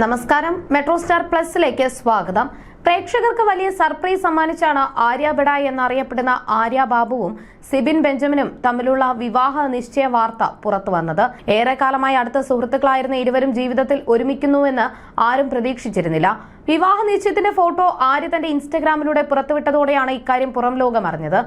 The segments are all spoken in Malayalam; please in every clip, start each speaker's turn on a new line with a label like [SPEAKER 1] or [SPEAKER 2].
[SPEAKER 1] നമസ്കാരം. മെട്രോ സ്റ്റാർ പ്ലസിലേക്ക് സ്വാഗതം. പ്രേക്ഷകർക്ക് വലിയ സർപ്രൈസ് സമ്മാനിച്ചാണ് ആര്യ ബിഡായ് എന്നറിയപ്പെടുന്ന ആര്യ ബാബുവും സിബിൻ ബെഞ്ചമിനും തമ്മിലുള്ള വിവാഹ നിശ്ചയ വാർത്ത പുറത്തു വന്നത്. ഏറെക്കാലമായി അടുത്ത സുഹൃത്തുക്കളായിരുന്ന ഇരുവരും ജീവിതത്തിൽ ഒരുമിക്കുന്നുവെന്ന് ആരും പ്രതീക്ഷിച്ചിരുന്നില്ല. വിവാഹ നിശ്ചയത്തിന്റെ ഫോട്ടോ ആര്യ തന്റെ ഇൻസ്റ്റഗ്രാമിലൂടെ പുറത്തുവിട്ടതോടെയാണ് ഇക്കാര്യം പുറം ലോകം അറിഞ്ഞത്.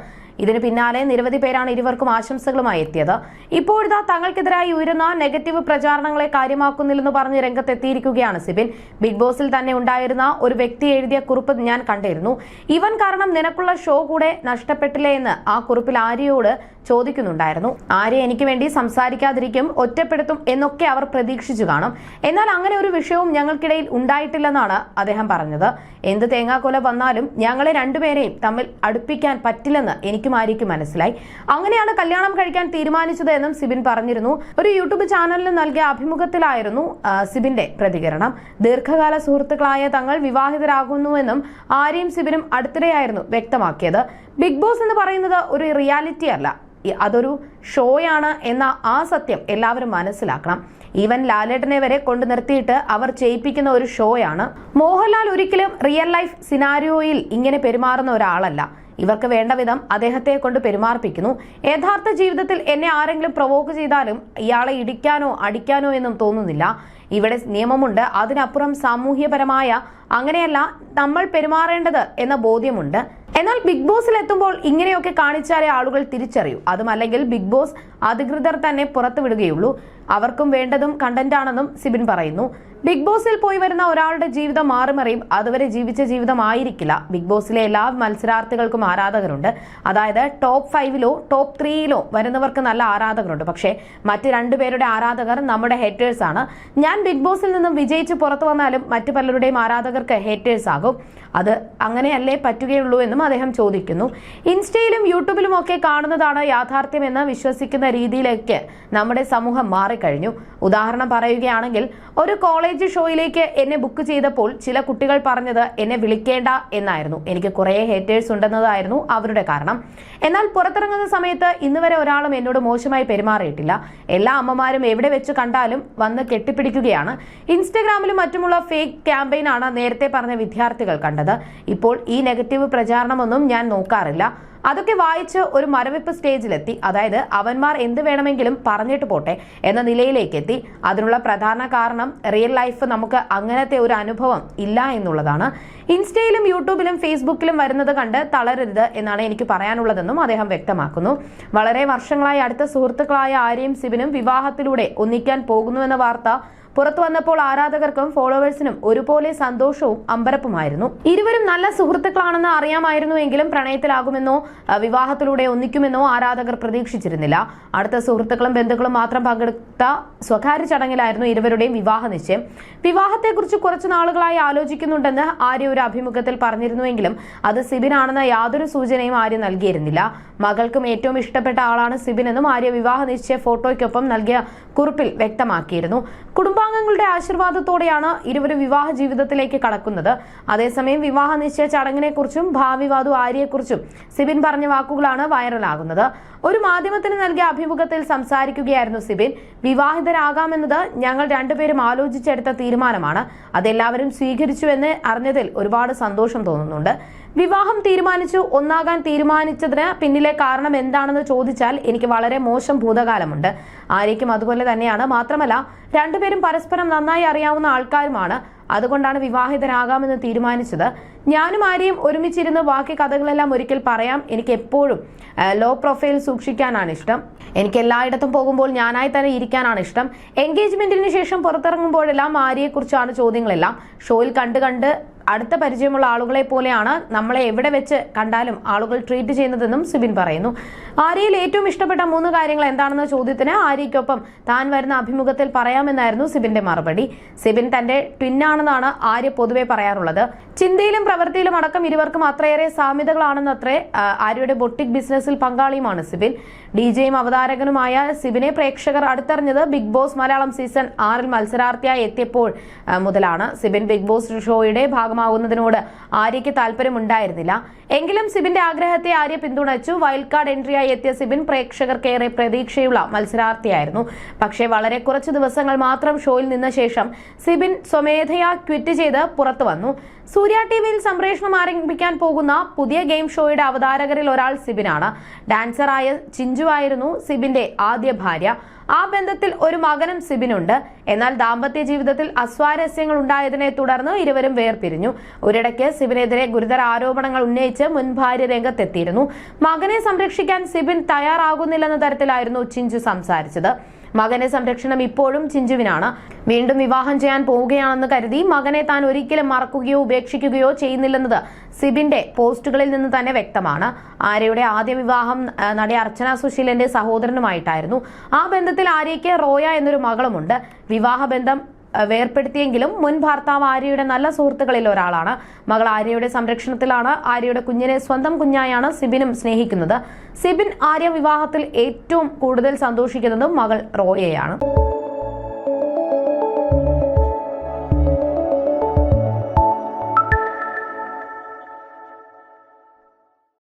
[SPEAKER 1] ഇതിന് പിന്നാലെ നിരവധി പേരാണ് ഇരുവർക്കും ആശംസകളുമായി എത്തിയത്. ഇപ്പോഴിതാ തങ്ങൾക്കെതിരായി ഉയരുന്ന നെഗറ്റീവ് പ്രചാരണങ്ങളെ കാര്യമാക്കുന്നില്ലെന്ന് പറഞ്ഞ് രംഗത്തെത്തിയിരിക്കുകയാണ് സിബിൻ. ബിഗ് ബോസിൽ തന്നെ ഉണ്ടായിരുന്ന ഒരു വ്യക്തി എഴുതിയ കുറിപ്പ് ഞാൻ കണ്ടിരുന്നു. ഇവൻ കാരണം നിനക്കുള്ള ഷോ കൂടെ നഷ്ടപ്പെട്ടില്ലേ എന്ന് ആ കുറിപ്പിൽ ആര്യയോട് ചോദിക്കുന്നുണ്ടായിരുന്നു. ആര്യ എനിക്ക് വേണ്ടി സംസാരിക്കാതിരിക്കും ഒറ്റപ്പെടുത്തും എന്നൊക്കെ അവർ പ്രതീക്ഷിച്ചു കാണും. എന്നാൽ അങ്ങനെ ഒരു വിഷയവും ഞങ്ങൾക്കിടയിൽ ഉണ്ടായിട്ടില്ലെന്നാണ് അദ്ദേഹം പറഞ്ഞത്. എന്ത് തേങ്ങാക്കൊല വന്നാലും ഞങ്ങളെ രണ്ടുപേരെയും തമ്മിൽ അടുപ്പിക്കാൻ പറ്റില്ലെന്ന് എനിക്കും ആര്യയ്ക്കും മനസ്സിലായി. അങ്ങനെയാണ് കല്യാണം കഴിക്കാൻ തീരുമാനിച്ചത് എന്നും സിബിൻ പറഞ്ഞിരുന്നു. ഒരു യൂട്യൂബ് ചാനലിന് നൽകിയ അഭിമുഖത്തിലായിരുന്നു സിബിന്റെ പ്രതികരണം. ദീർഘകാല സുഹൃത്തുക്കളായ തങ്ങൾ വിവാഹിതരാകുന്നുവെന്നും ആര്യയും സിബിനും അടുത്തിടെയായിരുന്നു വ്യക്തമാക്കിയത്. ബിഗ് ബോസ് എന്ന് പറയുന്നത് ഒരു റിയാലിറ്റി അല്ല. അതൊരു ഷോയാണ് എന്ന ആ സത്യം എല്ലാവരും മനസ്സിലാക്കണം. ഈവൻ ലാലേട്ടനെ വരെ കൊണ്ടു നിർത്തിയിട്ട് അവർ ചെയ്യിപ്പിക്കുന്ന ഒരു ഷോയാണ്. മോഹൻലാൽ ഒരിക്കലും റിയൽ ലൈഫ് സിനാരിയോയിൽ ഇങ്ങനെ പെരുമാറുന്ന ഒരാളല്ല. ഇവർക്ക് വേണ്ട വിധം അദ്ദേഹത്തെ കൊണ്ട് പെരുമാറിപ്പിക്കുന്നു. യഥാർത്ഥ ജീവിതത്തിൽ എന്നെ ആരെങ്കിലും പ്രൊവോക്ക് ചെയ്താലും ഇയാളെ ഇടിക്കാനോ അടിക്കാനോ എന്നും തോന്നുന്നില്ല. ഇവിടെ നിയമമുണ്ട്. അതിനപ്പുറം സാമൂഹ്യപരമായ അങ്ങനെയല്ല നമ്മൾ പെരുമാറേണ്ടത് എന്ന ബോധ്യമുണ്ട്. എന്നാൽ ബിഗ് ബോസിൽ എത്തുമ്പോൾ ഇങ്ങനെയൊക്കെ കാണിച്ചാലേ ആളുകൾ തിരിച്ചറിയൂ. അതുമല്ലെങ്കിൽ ബിഗ് ബോസ് അധികൃതർ തന്നെ പുറത്തുവിടുകയുള്ളൂ. അവർക്കും വേണ്ടതും കണ്ടന്റാണെന്നും സിബിൻ പറയുന്നു. ബിഗ് ബോസിൽ പോയി വരുന്ന ഒരാളുടെ ജീവിതം മാറിമറിയും. അതുവരെ ജീവിച്ച ജീവിതമായിരിക്കില്ല. ബിഗ് ബോസിലെ എല്ലാ മത്സരാർത്ഥികൾക്കും ആരാധകരുണ്ട്. അതായത് ടോപ്പ് ഫൈവിലോ ടോപ്പ് ത്രീയിലോ വരുന്നവർക്ക് നല്ല ആരാധകരുണ്ട്. പക്ഷേ മറ്റ് രണ്ടുപേരുടെ ആരാധകർ നമ്മുടെ ഹേറ്റേഴ്സ് ആണ്. ഞാൻ ബിഗ് ബോസിൽ നിന്നും വിജയിച്ച് പുറത്തു വന്നാലും മറ്റു പലരുടെയും ആരാധകർക്ക് ഹേറ്റേഴ്സ് ആകും. അത് അങ്ങനെയല്ലേ പറ്റുകയുള്ളൂ എന്നും അദ്ദേഹം ചോദിക്കുന്നു. ഇൻസ്റ്റയിലും യൂട്യൂബിലും ഒക്കെ കാണുന്നതാണ് യാഥാർത്ഥ്യമെന്ന് വിശ്വസിക്കുന്ന രീതിയിലേക്ക് നമ്മുടെ സമൂഹം മാറിക്കഴിഞ്ഞു. ഉദാഹരണം പറയുകയാണെങ്കിൽ ഒരു കോളേജ് ഷോയിലേക്ക് എന്നെ ബുക്ക് ചെയ്തപ്പോൾ ചില കുട്ടികൾ പറഞ്ഞത് എന്നെ വിളിക്കേണ്ട എന്നായിരുന്നു. എനിക്ക് കുറേ ഹേറ്റേഴ്സ് ഉണ്ടെന്നതായിരുന്നു അവരുടെ കാരണം. എന്നാൽ പുറത്തിറങ്ങുന്ന സമയത്ത് ഇന്ന് വരെ ഒരാളും എന്നോട് മോശമായി പെരുമാറിയിട്ടില്ല. എല്ലാ അമ്മമാരും എവിടെ വെച്ച് കണ്ടാലും വന്ന് കെട്ടിപ്പിടിക്കുകയാണ്. ഇൻസ്റ്റഗ്രാമിലും മറ്റുമുള്ള ഫേക്ക് ക്യാമ്പയിനാണ് നേരത്തെ പറഞ്ഞ വിദ്യാർത്ഥികൾ കണ്ടത്. ഇപ്പോൾ ഈ നെഗറ്റീവ് പ്രചാരണമൊന്നും ഞാൻ നോക്കാറില്ല. അതൊക്കെ വായിച്ച് ഒരു മരവിപ്പ് സ്റ്റേജിലെത്തി. അതായത് അവന്മാർ എന്ത് വേണമെങ്കിലും പറഞ്ഞിട്ട് പോട്ടെ എന്ന നിലയിലേക്ക് എത്തി അതിനുള്ള പ്രധാന കാരണം റിയൽ ലൈഫ് നമുക്ക് അങ്ങനത്തെ ഒരു അനുഭവം ഇല്ല എന്നുള്ളതാണ്. ഇൻസ്റ്റയിലും യൂട്യൂബിലും ഫേസ്ബുക്കിലും വരുന്നത് കണ്ട് തളരരുത് എന്നാണ് എനിക്ക് പറയാനുള്ളതെന്നും അദ്ദേഹം വ്യക്തമാക്കുന്നു. വളരെ വർഷങ്ങളായി അടുത്ത സുഹൃത്തുക്കളായ ആര്യയും സിബിനും വിവാഹത്തിലൂടെ ഒന്നിക്കാൻ പോകുന്നുവെന്ന വാർത്ത പുറത്തു വന്നപ്പോൾ ആരാധകർക്കും ഫോളോവേഴ്സിനും ഒരുപോലെ സന്തോഷവും അമ്പരപ്പുമായിരുന്നു. ഇരുവരും നല്ല സുഹൃത്തുക്കളാണെന്ന് അറിയാമായിരുന്നുവെങ്കിലും പ്രണയത്തിലാകുമെന്നോ വിവാഹത്തിലൂടെ ഒന്നിക്കുമെന്നോ ആരാധകർ പ്രതീക്ഷിച്ചിരുന്നില്ല. അടുത്ത സുഹൃത്തുക്കളും ബന്ധുക്കളും മാത്രം പങ്കെടുത്ത സ്വകാര്യ ചടങ്ങിലായിരുന്നു ഇരുവരുടെയും വിവാഹ നിശ്ചയം. വിവാഹത്തെക്കുറിച്ച് കുറച്ചു നാളുകളായി ആലോചിക്കുന്നുണ്ടെന്ന് ആര്യ ഒരു അഭിമുഖത്തിൽ പറഞ്ഞിരുന്നുവെങ്കിലും അത് സിബിനാണെന്ന യാതൊരു സൂചനയും ആര്യ നൽകിയിരുന്നില്ല. മകൾക്കും ഏറ്റവും ഇഷ്ടപ്പെട്ട ആളാണ് സിബിൻ എന്നും ആര്യ വിവാഹ നിശ്ചയ ഫോട്ടോയ്ക്കൊപ്പം നൽകിയ കുറിപ്പിൽ വ്യക്തമാക്കിയിരുന്നു. കുടുംബാംഗങ്ങളുടെ ആശീർവാദത്തോടെയാണ് ഇരുവരും വിവാഹ ജീവിതത്തിലേക്ക് കടക്കുന്നത്. അതേസമയം വിവാഹ നിശ്ചയ ചടങ്ങിനെക്കുറിച്ചും ഭാവി വധു ആര്യയെക്കുറിച്ചും സിബിൻ പറഞ്ഞ വാക്കുകളാണ് വൈറലാകുന്നത്. ഒരു മാധ്യമത്തിന് നൽകിയ അഭിമുഖത്തിൽ സംസാരിക്കുകയായിരുന്നു സിബിൻ. വിവാഹിതരാകാമെന്നത് ഞങ്ങൾ രണ്ടുപേരും ആലോചിച്ചെടുത്ത തീരുമാനമാണ്. അതെല്ലാവരും സ്വീകരിച്ചുവെന്ന് അറിഞ്ഞതിൽ ഒരുപാട് സന്തോഷം തോന്നുന്നുണ്ട്. വിവാഹം തീരുമാനിച്ചു. ഒന്നാകാൻ തീരുമാനിച്ചതിന് പിന്നിലെ കാരണം എന്താണെന്ന് ചോദിച്ചാൽ എനിക്ക് വളരെ മോശം ഭൂതകാലമുണ്ട്. ആര്യയ്ക്കും അതുപോലെ തന്നെയാണ്. മാത്രമല്ല രണ്ടുപേരും പരസ്പരം നന്നായി അറിയാവുന്ന ആൾക്കാരുമാണ്. അതുകൊണ്ടാണ് വിവാഹിതരാകാമെന്ന് തീരുമാനിച്ചത്. ഞാനും ആരെയും ഒരുമിച്ചിരുന്ന് ബാക്കി കഥകളെല്ലാം ഒരിക്കൽ പറയാം. എനിക്ക് എപ്പോഴും ലോ പ്രൊഫൈൽ സൂക്ഷിക്കാനാണ് ഇഷ്ടം. എനിക്ക് എല്ലായിടത്തും പോകുമ്പോൾ ഞാനായി തന്നെ ഇരിക്കാനാണ് ഇഷ്ടം. എൻഗേജ്മെന്റിന് ശേഷം പുറത്തിറങ്ങുമ്പോഴെല്ലാം ആര്യയെക്കുറിച്ചാണ് ചോദ്യങ്ങളെല്ലാം. ഷോയിൽ കണ്ട് കണ്ട് അടുത്ത പരിചയമുള്ള ആളുകളെ പോലെയാണ് നമ്മളെ എവിടെ വെച്ച് കണ്ടാലും ആളുകൾ ട്രീറ്റ് ചെയ്യുന്നതെന്നും സിബിൻ പറയുന്നു. ആര്യയിൽ ഏറ്റവും ഇഷ്ടപ്പെട്ട മൂന്ന് കാര്യങ്ങൾ എന്താണെന്ന ചോദ്യത്തിന് ആര്യയ്ക്കൊപ്പം താൻ വരുന്ന അഭിമുഖത്തിൽ പറയാമെന്നായിരുന്നു സിബിന്റെ മറുപടി. സിബിൻ തന്റെ ട്വിന്നാണെന്നാണ് ആര്യ പൊതുവെ പറയാറുള്ളത്. ചിന്തയിലും പ്രവൃത്തിയിലും അടക്കം ഇരുവർക്കും അത്രയേറെ സാമ്യതകളാണെന്നത്രേ ആര്യയുടെ ബൊട്ടിക് ബിസിനസ്സിൽ പങ്കാളിയുമാണ് സിബിൻ. ഡിജെയും അവതാരകനുമായ സിബിനെ പ്രേക്ഷകർ അടുത്തറിഞ്ഞത് ബിഗ് ബോസ് മലയാളം സീസൺ ആറിൽ മത്സരാർത്ഥിയായി എത്തിയപ്പോൾ മുതലാണ്. സിബിൻ ബിഗ് ബോസ് ഷോയുടെ ഭാഗമായി വിവാഹമാകുന്നതിനോട് ആര്യയ്ക്ക് താല്പര്യമുണ്ടായിരുന്നില്ല. എങ്കിലും സിബിന്റെ ആഗ്രഹത്തെ ആര്യ പിന്തുണച്ചു. വൈൽഡ് കാർഡ് എൻട്രിയായി എത്തിയ സിബിൻ പ്രേക്ഷകർക്കേറെ പ്രതീക്ഷയുള്ള മത്സരാർത്ഥിയായിരുന്നു. പക്ഷേ വളരെ കുറച്ച് ദിവസങ്ങൾ മാത്രം ഷോയിൽ നിന്ന ശേഷം സിബിൻ സ്വമേധയാ ക്വിറ്റ് ചെയ്ത് പുറത്തു വന്നു. സൂര്യ ടി വിയിൽ സംപ്രേഷണം ആരംഭിക്കാൻ പോകുന്ന പുതിയ ഗെയിം ഷോയുടെ അവതാരകരിൽ ഒരാൾ സിബിനാണ്. ഡാൻസറായ ചിഞ്ചു ആയിരുന്നു സിബിന്റെ ആദ്യ ഭാര്യ. ആ ബന്ധത്തിൽ ഒരു മകനും സിബിനുണ്ട്. എന്നാൽ ദാമ്പത്യ ജീവിതത്തിൽ അസ്വാരസ്യങ്ങൾ ഉണ്ടായതിനെ തുടർന്ന് ഇരുവരും വേർപിരിഞ്ഞു. ഒരിടയ്ക്ക് സിബിനെതിരെ ഗുരുതര ആരോപണങ്ങൾ ഉന്നയിച്ച് മുൻ ഭാര്യ രംഗത്തെത്തിയിരുന്നു. മകനെ സംരക്ഷിക്കാൻ സിബിൻ തയ്യാറാകുന്നില്ലെന്ന തരത്തിലായിരുന്നു ചിഞ്ചു സംസാരിച്ചത്. മകനെ സംരക്ഷണം ഇപ്പോഴും ചിഞ്ചുവിനാണ്. വീണ്ടും വിവാഹം ചെയ്യാൻ പോവുകയാണെന്ന് കരുതി മകനെ താൻ ഒരിക്കലും മറക്കുകയോ ഉപേക്ഷിക്കുകയോ ചെയ്യുന്നില്ലെന്നത് സിബിന്റെ പോസ്റ്റുകളിൽ നിന്ന് തന്നെ വ്യക്തമാണ്. ആര്യയുടെ ആദ്യ വിവാഹം നടി അർച്ചന സുശീലന്റെ സഹോദരനുമായിട്ടായിരുന്നു. ആ ബന്ധത്തിൽ ആര്യയ്ക്ക് റോയ എന്നൊരു മകളുമുണ്ട്. വിവാഹബന്ധം വേർപ്പെടുത്തിയെങ്കിലും മുൻ ഭർത്താവ് ആര്യയുടെ നല്ല സുഹൃത്തുക്കളിൽ ഒരാളാണ്. മകൾ ആര്യയുടെ സംരക്ഷണത്തിലാണ് ആര്യയുടെ കുഞ്ഞിനെ സ്വന്തം കുഞ്ഞായാണ് സിബിനും സ്നേഹിക്കുന്നത്. സിബിൻ ആര്യ വിവാഹത്തിൽ ഏറ്റവും കൂടുതൽ സന്തോഷിക്കുന്നതും മകൾ റോയയാണ്.